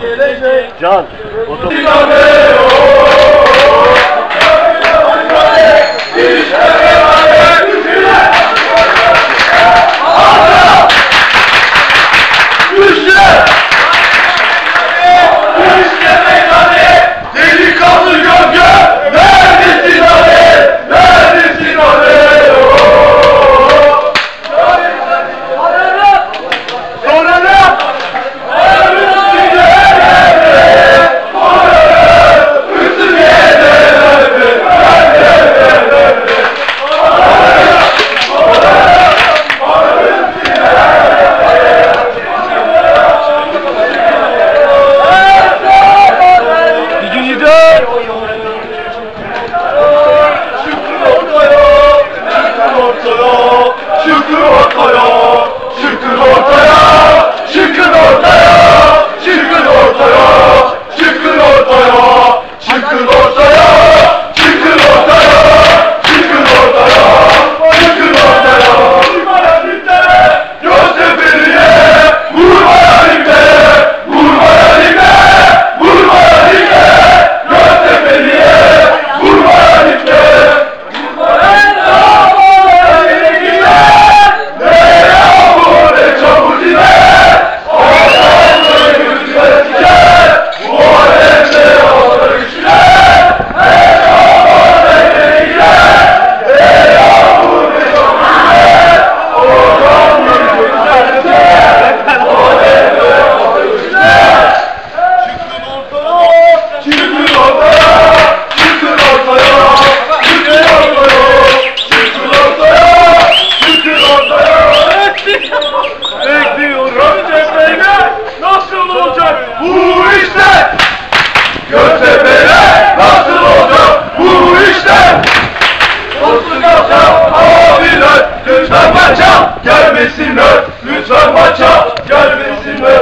gelecek can. Otobüs. maça, abiler. Lütfen maça gelmesinler. Lütfen maça gelmesinler.